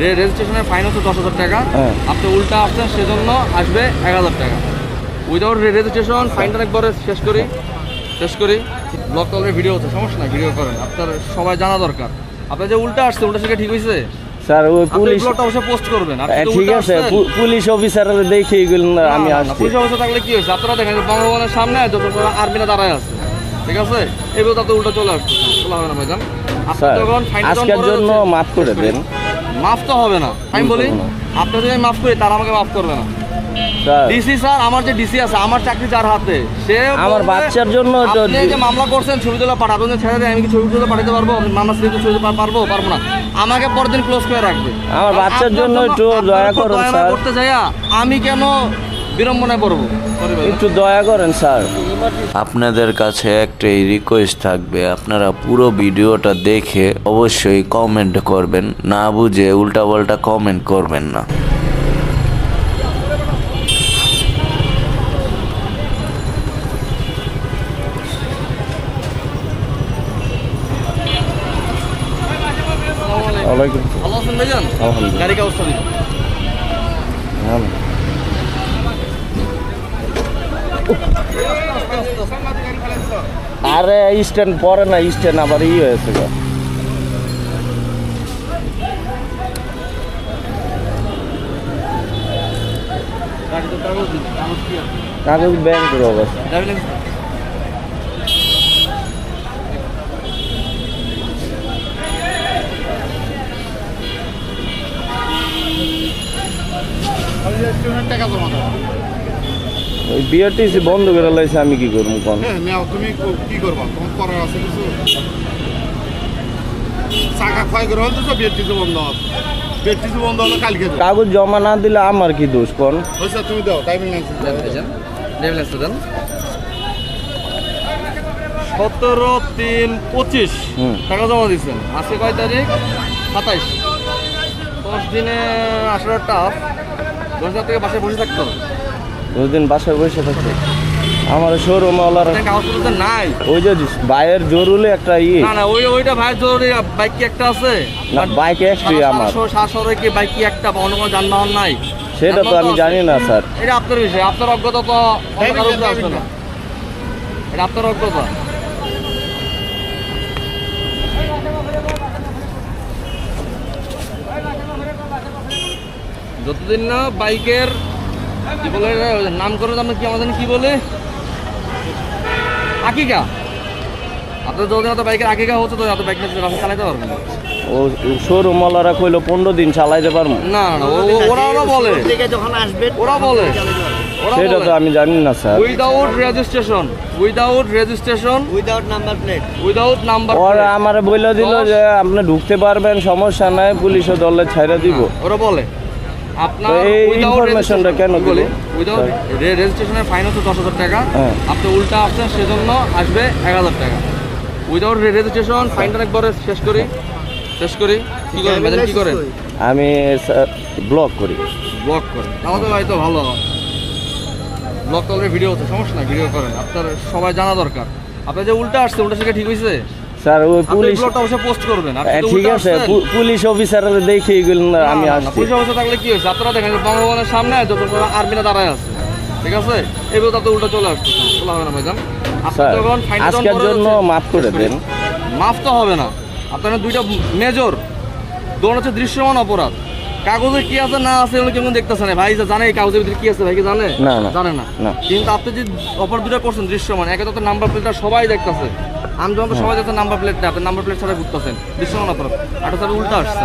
রেজিস্ট্রেশনের ফাইন হচ্ছে দশ হাজার টাকা। হ্যাঁ। আপনি উল্টা আসছেন সেজন্য আসবে এক হাজার টাকা। উইদাউট রেজিস্ট্রেশন ফাইনটা একবারে শেষ করি। শেষ করি। ব্লগ কলের ভিডিও হচ্ছে সমস্যা না ভিডিও করেন। আপনার সবাই জানা দরকার। আপনার যে উল্টা আসছে উল্টা সেটা ঠিক হয়েছে স্যার ওই আপনি পুলিশ পোস্ট করবেন। আপনি তো ঠিক আছে পুলিশ অফিসার দেখে না, আমি না, না, আসছি। পুলিশ অবস্থা থাকলে কি হয়েছে? আপনারা দেখেন যে বঙ্গভবনের সামনে যত আর্মিরা দাঁড়ায় আছে ঠিক আছে? এবার তাতে উল্টো চলে আসছে চলে হবে না ভাইজান। আপনি স্যার যখন ফাইন আজকের জন্য মাফ করে। দেন। মাফ তো হবে না। আমি বলি করব আপনি যদি আমি মাফ করি তারা আমাকে মাফ করবে না। ডিসি স্যার আমার যে ডিসি আছে আমার চাকরি যার হাতে। সে আমার বাচ্চার জন্য যে মামলা করছেন ছবি তুলে ছেড়ে আমি কি ছবি তুলে পাঠাতে পারব? মামলা ছবি পারব? পারব না। আমাকে পরদিন ক্লোজ করে রাখবে। আমার বাচ্চার জন্য একটু দয়া করুন, স্যার। করতে যাইয়া আমি কেন বিড়ম্বনায় পড়ব। একটু দয়া করেন স্যার। আপনাদের কাছে একটাই রিকোয়েস্ট থাকবে আপনারা পুরো ভিডিওটা দেখে অবশ্যই কমেন্ট করবেন না বুঝে উল্টাপাল্টা কমেন্ট করবেন না। আলাইকুম। ওয়ালাইকুম। ভালো আছেন আলহামদুলিল্লাহ। গাড়ি অবস্থা দিন আরে স্ট্যান্ড পরে না স্ট্যান্ড আবার ই হয়েছে গো। গাড়িতে কাগজ দিন কাগজ কি আছে কাগজ ব্যাংকের অবস্থা টাকা জমা ওই বিআরটিসি বন্ধ করে লাইছে আমি কি করব কোন? হ্যাঁ তুমি কি করবা? তোমার করার আছে কিছু? চাকা ক্ষয় করে হলে তো বেডটিতে বন্ধ বন্ধ হলে কালকে কাগজ জমা না দিলে আমার কি দোষ কোন? তুমি দাও টাইমিং লাইসেন্স দেন ড্রাইভিং লাইসেন্স দেন সতেরো তিন পঁচিশ। হুম। টাকা জমা দিচ্ছেন আজকে কয় তারিখ? সাতাইশ। দশ দিনে আঠারো টাফ দশ হাজার থেকে বাসায় বসে থাকতে হবে। দুদিন বাসায় বসে থাকছে আমার শোরুম ওলার নাই। ওই যে বাইরের জরুরি একটা ই। না না ওই ওইটা ভাই জরুরি বাইক কি একটা আছে? না বাইক একটি আমার। সাত কি বাইক কি একটা বা অন্য কোনো যানবাহন নাই? সেটা তো আমি জানি না স্যার। এটা আপনার বিষয়। আপনার অজ্ঞতা তো উপরে না। এটা আপনার অজ্ঞতা। যতদিন না বাইকের কি বলে নাম করে আমরা কি আমাদের কি বলে? আকিকা। আপনার যতদিন এত বাইকের আকিকা হচ্ছে তো এত বাইক নিয়ে রাস্তা চালাতে পারবেন না। ও শোরুম কইলো পনেরো দিন চালাইতে পারব। না না ও- ও- ওরা ওরা বলে। ওরা বলে। সেটা তো আমি জানি না sir. Without registration without registration without number plate without number ওরা আমারে বলে দিল যে আপনি ঢুকতে পারবেন সমস্যা নাই পুলিশও দলে ছাইরা দিব। ওরা বলে। আপনার তো এই informationটা কেন দিল? উইদাউট রেজিস্ট্রেশনের ফাইন হচ্ছে দশ হাজার টাকা। হ্যাঁ। আপনি উল্টা আসছেন সেজন্য আসবে এক হাজার টাকা। উইদাউট রেজিস্ট্রেশন ফাইনটা একবারে শেষ করি। শেষ করি। কি করেন ম্যাডাম কি করেন? আমি ব্লক করি। ব্লক করেন। আমাদের ভাই তো ভালো ব্লক কলের ভিডিও হচ্ছে সমস্যা না ভিডিও করেন। আপনার সবাই জানা দরকার। আপনার যে উল্টা আসছে উল্টা সেটা ঠিক হয়েছে স্যার ওই পুলিশ অবশ্যই পোস্ট করবেন। ঠিক আছে পুলিশ অফিসার দেখে এগুলো আমি আসছি। পুলিশ অফিসে থাকলে কি হয়েছে? আপনারা দেখেন বঙ্গভবনের সামনে যত আর্মিরা দাঁড়ায় আছে ঠিক আছে? এবার তাতে উল্টো চলে আসছে চলে হবে না ভাইজান। আজকের জন্য মাফ করে দেন। মাফ তো হবে না। আপনার দুইটা মেজর দোন হচ্ছে দৃশ্যমান অপরাধ। কাগজে কি আছে না আছে এগুলো কেমন দেখতেছে না? ভাই যে জানে এই কাগজের ভিতরে কি আছে ভাই কি জানে? না। জানে না। কিন্তু আপনি যে অপর দুটো করছেন দৃশ্যমান একে তো নাম্বার প্লেটটা সবাই দেখতেছে। আমি যখন সবাই দেখতে নাম্বার প্লেটটা আপনি নাম্বার প্লেট ছাড়া ঘুরতেছেন। দৃশ্যমান অপরাধ। আর স্যার উল্টা আসছে।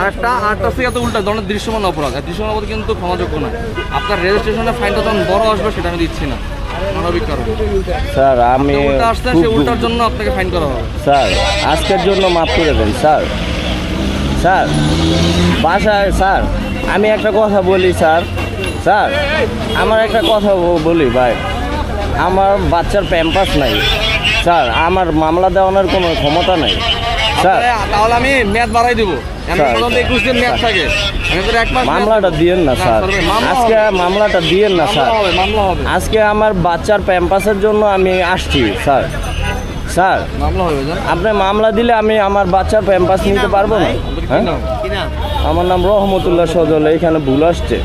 আরেকটা আরেকটা থেকে তো উল্টা ধরনের দৃশ্যমান অপরাধ। আর দৃশ্যমান অপরাধ কিন্তু ক্ষমাযোগ্য না। আপনার রেজিস্ট্রেশনের ফাইনটা যখন বড় আসবে সেটা আমি দিচ্ছি না। স্যার আমি উল্টার জন্য আপনাকে ফাইন করা হবে। স্যার আজকের জন্য মাফ করে দেন স্যার। স্যার। বাসায় স্যার আমি একটা কথা বলি স্যার। স্যার আমার একটা কথা বলি ভাই। আমার বাচ্চার প্যাম্পাস নাই। স্যার আমার মামলা দেওয়ানোর কোনো ক্ষমতা নাই। স্যার। তাহলে- আমি ম্যাথ বাড়াই দিব। মামলাটা দিয়েন না স্যার। আজকে। মামলাটা দিয়েন না স্যার। মামলা হবে মামলা হবে। আজকে আমার বাচ্চার প্যাম্পাসের জন্য আমি আসছি স্যার। স্যার মামলা আপনি মামলা দিলে আমি আমার বাচ্চার প্যাম্পাস নিতে পারব না? হ্যাঁ? আমার নাম রহমতুল্লাহ সজল এখানে ভুল আসছে।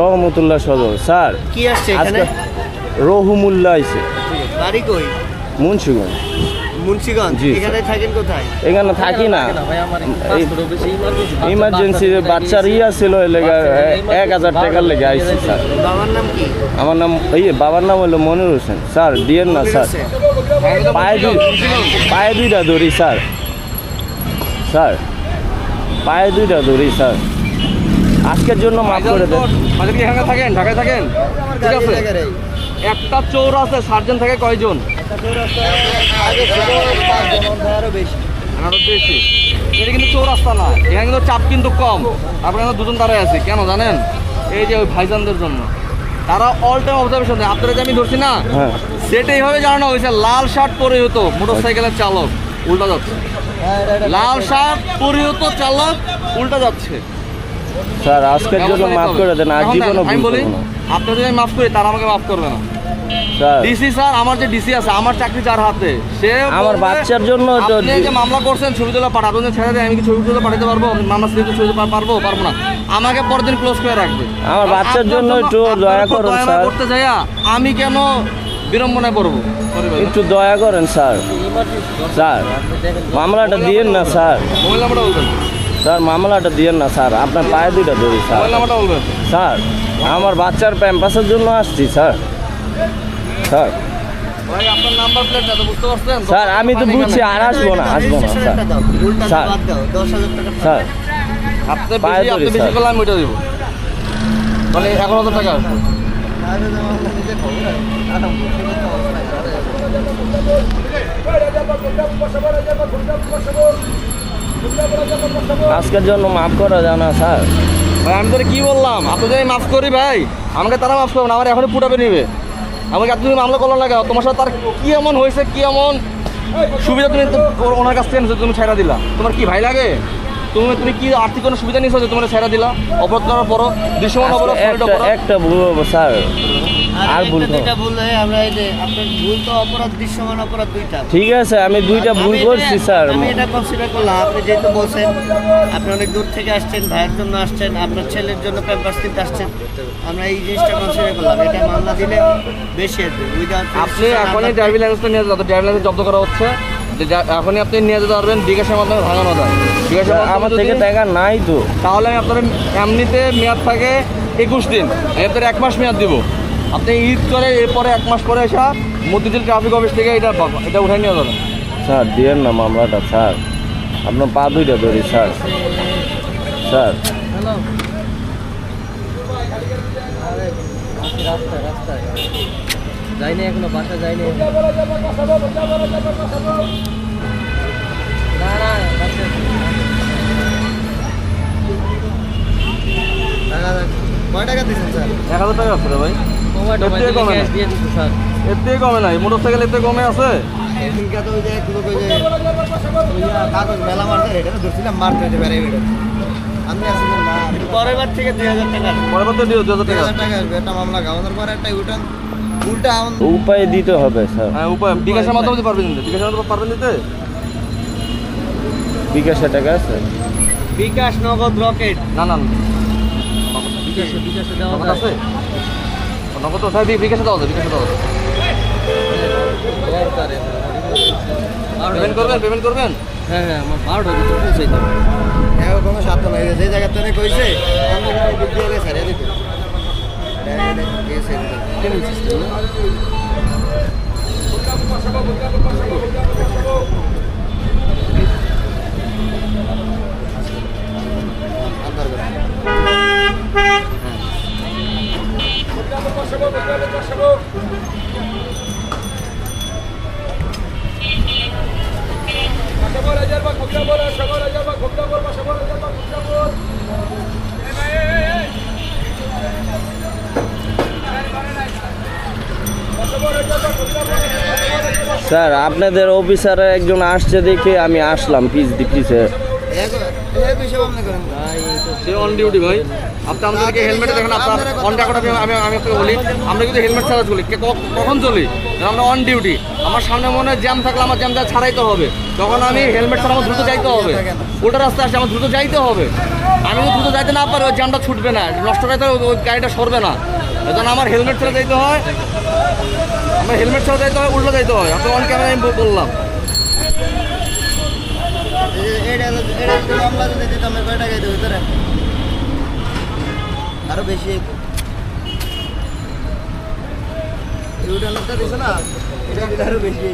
রহমতুল্লাহ সজল স্যার কি আসছে এখানে? আজকে আইছে। বাড়ি কই? মুন্সিগঞ্জ। মুন্সিগঞ্জ? এখানে থাকেন কোথায়? এখানে থাকি না। ইমার্জেন্সি বাচ্চার ইয়া ছিল এক হাজার টাকার লেগে স্যার। বাবার নাম কি? আমার নাম এই বাবার নাম হলো মনির হোসেন। স্যার দিয়েন না স্যার। পায়ে দুই পায়ে দুইটা ধরি স্যার। স্যার পায়ে দুইটা দৌড়ি স্যার। আজকের জন্য মাফ করে দেন। মাঝে কি এখানে থাকেন? ঢাকায় থাকেন? ঠিক আছে। একটা চোর আছে সার্জন থাকে কয়জন? আরও বেশি। এটা কিন্তু চৌরাস্তা না। এখানে কিন্তু চাপ কিন্তু কম। তারপরে আমরা দুজন দাঁড়ায় আছি কেন জানেন? এই যে ওই ভাইজানদের জন্য। তারা অল টাইম অবজারভেশন দেয়। আপনারা যে আমি ধরছি না? হ্যাঁ। সেটা এইভাবে জানানো হয়েছে লাল শার্ট পরে হতো মোটরসাইকেলের চালক। উল্টা যাচ্ছে। লাল শার্ট পরিহিত চালক উল্টা যাচ্ছে। স্যার আজকের জন্য মাফ করে দেন আর জীবনও আমি বলি করব না। আপনি যদি আমি মাফ করি তারা আমাকে মাফ করবে না। ডিসি স্যার আমার যে ডিসি আছে আমার চাকরি যার হাতে সে আমার বাচ্চার জন্য আপনি যে মামলা করছেন ছবি তুলে পাঠাবো আপনি ছেড়ে দেয় আমি কি ছবি তুলে পাঠাতে পারব? মামলা ছবি পারব? পারব না। আমাকে পরের দিন ক্লোজ করে রাখবে। আমার বাচ্চার জন্য একটু দয়া করুন, স্যার। করতে যাইয়া আমি কেন বিড়ম্বনায় পড়ব। একটু দয়া করেন স্যার। স্যার মামলাটা দিয়েন না স্যার। মোবাইল নাম্বারটা বলবেন। স্যার মামলাটা দিয়েন না স্যার। আপনার পায়ে দুইটা ধরি স্যার। মোবাইল নাম্বারটা বলবেন। স্যার আমার বাচ্চার প্যাম্পাসের জন্য আসছি স্যার। স্যার। ভাই আপনার নাম্বার প্লেটটা তো বুঝতে পারছেন? স্যার আমি তো বুঝছি আর আসব না আসব না স্যার। স্যার। আপনি পায়ে বেশি বেশি স্যার। করলে আমি ওইটা দিব। মানে এক হাজার টাকা। আজকের জন্য মাফ করা যায় না স্যার। ভাই আমি তোরে কি বললাম? আপনি যদি মাফ করি ভাই আমাকে তারা মাফ করবে না আমার এখনই পুটাবে নিবে। আমাকে তুমি মামলা করলাম লাগা তোমার সাথে তার কি এমন হয়েছে কি এমন? সুবিধা তুমি ওনার কাছ থেকে তুমি ছাড়া দিলা। তোমার কি ভাই লাগে? তুমি তুমি কি আর্থিক কোনো সুবিধা নিয়েছো যে তোমার ছাড়া দিলা? অপরাধ করার পরও দৃশ্যমান অপরাধ একটা। ভুল স্যার। আর আর ভুল ভুল দুইটা ভুল হয়ে আমরা এই যে আপনার ভুল তো অপরাধ দৃশ্যমান অপরাধ দুইটা। ঠিক আছে আমি দুইটা ভুল করছি স্যার। আমি এটা কনসিডার করলাম। আপনি যেহেতু বলছেন আপনি অনেক দূর থেকে আসছেন ভাইয়ের জন্য আসছেন আপনার ছেলের জন্য কিনতে আসছেন। আমরা এই জিনিসটা কনসিডার করলাম। এটা মামলা দিলে বেশি আসবে উইদাউট আপনি এখনই ড্রাইভিং লাইসেন্সটা নিয়ে ড্রাইভিং লাইসেন্স জব্দ করা হচ্ছে। যে এখনই আপনি নিয়ে যেতে পারবেন বিকাশের মাধ্যমে ভাঙানো যায়। বিকাশের আমার থেকে টাকা নাই তো। তাহলে আমি আপনার এমনিতে মেয়াদ থাকে একুশ দিন। আমি আপনার এক মাস মেয়াদ দিব। আপনি ঈদ করে এরপরে এক মাস পরে এসা মতিঝিল ট্রাফিক অফিস থেকে এটা এটা উঠাই নিয়ে যাবেন। স্যার দিয়েন না মামলাটা স্যার। আপনার পা দুইটা ধরি স্যার। স্যার। যাইনি এখনও বাসা যাইনি না না কয় টাকা দিচ্ছেন স্যার? এক হাজার টাকা আছে ভাই। থেকে কমে না এর কমে নাই। মোটর সাইকেল থেকে কমে আছে? থেকে দুই হাজার টাকা তো দিও হাজার দুই টাকা হাজার টাকা একটা মামলা পরে একটা উঠান উল্টা উপায় দিতে হবে স্যার। হ্যাঁ উপায় বিকাশের মাধ্যমে দিতে পারবেন দিতে। বিকাশের মাধ্যমে পারবেন দিতে? বিকাশে টাকা আছে? বিকাশ নগদ রকেট। না না। বিকাশে বিকাশে দেওয়া আছে? নগদ তো দিয়ে বিকাশে যায় বিকাশে দেওয়া যায় পেমেন্ট করবেন পেমেন্ট করবেন? হ্যাঁ হ্যাঁ আমার বারোটার ভিতরে পৌঁছে যাবে হ্যাঁ কোনো সাধ্য নাই। যে জায়গা থেকে কইছে আমি যাই দিক দিয়ে গেছে দিতে সিস্টেম স্যার, আপনাদের অফিসারে একজন আসছে দেখে আমি আসলাম পিস দি পিসে সে অন ডিউটি ভাই। আপনি আমাদেরকে দেখেন, আপনার আমি আমি আপনাকে বলি, আমরা কিন্তু হেলমেট ছাড়া চলি। কখন চলি? আমরা অন ডিউটি আমার সামনে মনে জ্যাম থাকলে আমার জ্যামটা ছাড়াইতে হবে। তখন আমি হেলমেট ছাড়া আমার দ্রুত যাইতে হবে। ওটা আমার যাইতে হবে। আমি যাইতে না পারি ওই জ্যামটা ছুটবে না। নষ্ট হয়ে ওই গাড়িটা সরবে না। আমার হেলমেট ছাড়া যাইতে হয়। আমার হেলমেট ছাড়া যাইতে হয়, উল্টো যাইতে হয়। আপনার অন ক্যামেরা আমি বললাম। আরও বেশি না? এটা আরও বেশি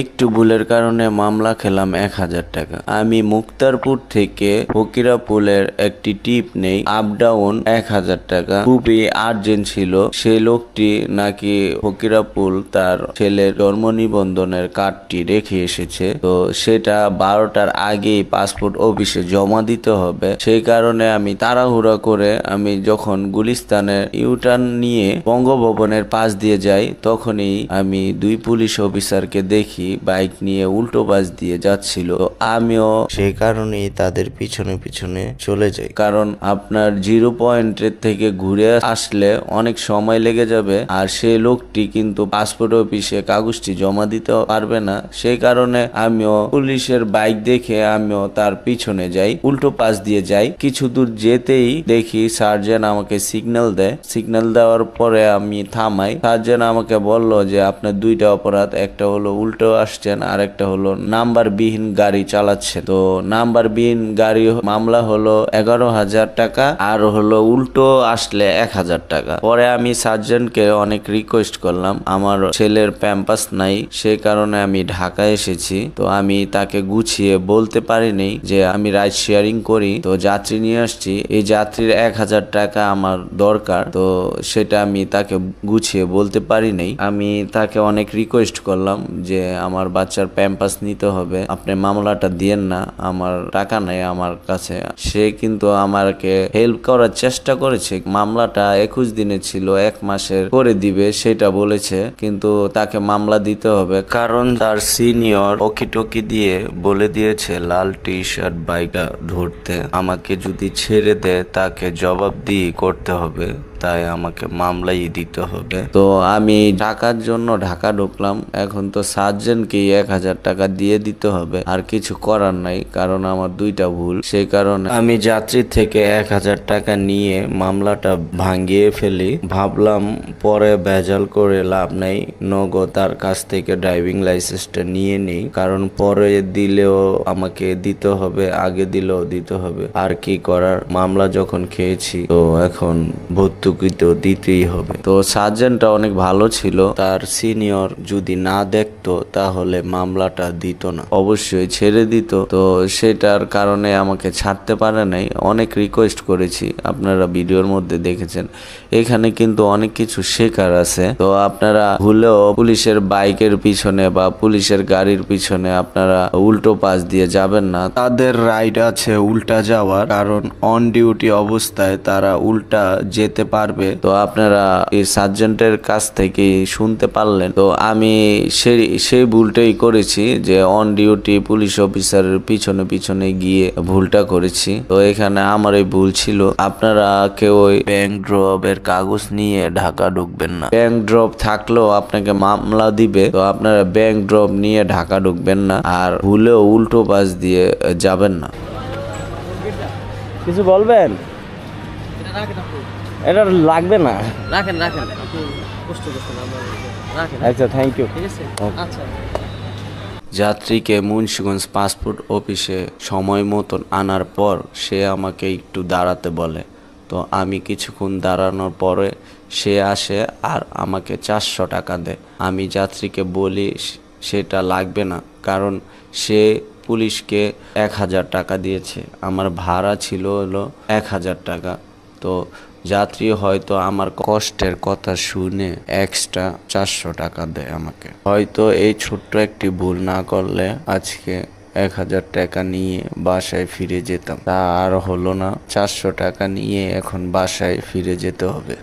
একটু ভুলের কারণে মামলা খেলাম এক হাজার টাকা। আমি মুক্তারপুর থেকে ফকিরাপুলের একটি টিপ নেই আপ ডাউন এক হাজার টাকা। খুবই আর্জেন্ট ছিল। সেই লোকটি নাকি ফকিরাপুল তার ছেলের জন্ম নিবন্ধনের কার্ডটি রেখে এসেছে। তো সেটা বারোটার আগেই পাসপোর্ট অফিসে জমা দিতে হবে। সেই কারণে আমি তাড়াহুড়া করে আমি যখন গুলিস্তানের ইউটার্ন নিয়ে বঙ্গভবনের পাশ দিয়ে যাই, তখনই আমি দুই পুলিশ অফিসারকে দেখি। বাইক নিয়ে উল্টো পাশ দিয়ে যাচ্ছিল, আমিও সেই কারণেই তাদের পিছনে পিছনে চলে যাই। কারণ আপনার জিরো পয়েন্টের থেকে ঘুরে আসলে অনেক সময় লেগে যাবে, আর সেই লোকটি কিন্তু পাসপোর্ট অফিসে কাগজটি জমা দিতে পারবে না। সেই কারণে আমিও পুলিশের বাইক দেখে আমিও তার পিছনে যাই, উল্টো পাশ দিয়ে যাই। কিছু দূর যেতেই দেখি সার্জেন আমাকে সিগন্যাল দেয়। সিগন্যাল দেওয়ার পরে আমি থামাই। সার্জেন আমাকে বলল যে, আপনার দুইটা অপরাধ, একটা হলো উল্টো আসছেন আর একটা হলো নাম্বার বিহীন গাড়ি চালাচ্ছে। তো নাম্বার বিহীন গাড়ি মামলা হলো এগারো হাজার টাকা, আর হলো উল্টো আসলে এক হাজার টাকা। পরে আমি সার্জেন্টকে অনেক রিকোয়েস্ট করলাম, আমার ছেলের প্যাম্পাস নাই, সে কারণে আমি ঢাকা এসেছি। তো আমি তাকে গুছিয়ে বলতে পারিনি যে আমি রাইড শেয়ারিং করি। তো যাত্রী নিয়ে আসছি, এই যাত্রীর এক হাজার টাকা আমার দরকার, তো সেটা আমি তাকে গুছিয়ে বলতে পারিনি। আমি তাকে অনেক রিকোয়েস্ট করলাম যে আমার বাচ্চার প্যাম্পাস নিতে হবে। আপনি মামলাটা দিয়েন না, আমার টাকা নেই আমার কাছে। সে কিন্তু আমাকে হেল্প করার চেষ্টা করেছে। মামলাটা একুশ দিনে ছিল, এক মাসের করে দিবে, সেটা বলেছে। কিন্তু তাকে মামলা দিতে হবে। কারণ তার সিনিয়র ওকি টকি দিয়ে বলে দিয়েছে, লাল টি শার্ট বাইকটা ধরতে। আমাকে যদি ছেড়ে দেয়, তাকে জবাবদিহি করতে হবে। তাই আমাকে মামলাই দিতে হবে। তো আমি টাকার জন্য ঢাকা ঢুকলাম। এখন তো সার্জেনকে এক হাজার টাকা দিয়ে দিতে হবে। আর কিছু করার নাই, কারণ আমার দুইটা ভুল। সেই কারণে আমি যাত্রী থেকে এক হাজার টাকা নিয়ে মামলাটা ভাঙিয়ে ফেলি। ভাবলাম পরে ভেজাল করে লাভ নাই, নগদ তার কাছ থেকে ড্রাইভিং লাইসেন্সটা নিয়ে নেই। কারণ পরে দিলেও আমাকে দিতে হবে, আগে দিলেও দিতে হবে। আর কি করার? মামলা যখন খেয়েছি, তো এখন ভর্তুকি তো দিতেই হবে। তো সার্জেন্টটা অনেক ভালো ছিল। তার সিনিয়র যদি না দেখতো, তাহলে মামলাটা দিত না। অবশ্যই ছেড়ে দিত। তো সেটার কারণে আমাকে ছাড়তে পারে নাই। অনেক রিকোয়েস্ট করেছি। আপনারা ভিডিওর মধ্যে দেখেছেন। এখানে কিন্তু অনেক কিছু শেখার আছে। তো আপনারা ভুলেও পুলিশের বাইকের পিছনে বা পুলিশের গাড়ির পিছনে আপনারা উল্টো পাশ দিয়ে যাবেন না। তাদের রাইড আছে উল্টা যাওয়ার। কারণ অন ডিউটি অবস্থায় তারা উল্টা যেতে পারবে। তো আপনারা এই সার্জেন্টের কাছ থেকে শুনতে পারলেন। তো আমি সেই সেই ভুলটাই করেছি যে অন ডিউটি পুলিশ অফিসারের পিছনে পিছনে গিয়ে ভুলটা করেছি। তো এখানে আমার এই ভুল ছিল। আপনারা কেউ ওই ব্যাংক ড্রপের কাগজ নিয়ে ঢাকা ঢুকবেন না। ব্যাংক ড্রপ থাকলেও আপনাকে মামলা দিবে। তো আপনারা ব্যাংক ড্রপ নিয়ে ঢাকা ঢুকবেন না। আর ভুলেও উল্টো পাশ দিয়ে যাবেন না। কিছু বলবেন? এটা লাগবে না? রাখেন রাখেন। কষ্ট রাখেন। আচ্ছা থ্যাংক ইউ ঠিক আছে? আচ্ছা। যাত্রীকে মুন্সিগঞ্জ পাসপোর্ট অফিসে সময় মতন আনার পর সে আমাকে একটু দাঁড়াতে বলে। তো আমি কিছুক্ষণ দাঁড়ানোর পরে সে আসে আর আমাকে চারশো টাকা দেয়। আমি যাত্রীকে বলি সেটা লাগবে না। কারণ সে পুলিশকে এক হাজার টাকা দিয়েছে। আমার ভাড়া ছিল হলো এক হাজার টাকা। তো যাত্রী হয়তো আমার কষ্টের কথা শুনে এক্সট্রা চারশো টাকা দেয় আমাকে। হয়তো এই ছোট্ট একটি ভুল না করলে আজকে এক হাজার টাকা নিয়ে বাসায় ফিরে যেতাম। তা আর হলো না, চারশো টাকা নিয়ে এখন বাসায় ফিরে যেতে হবে।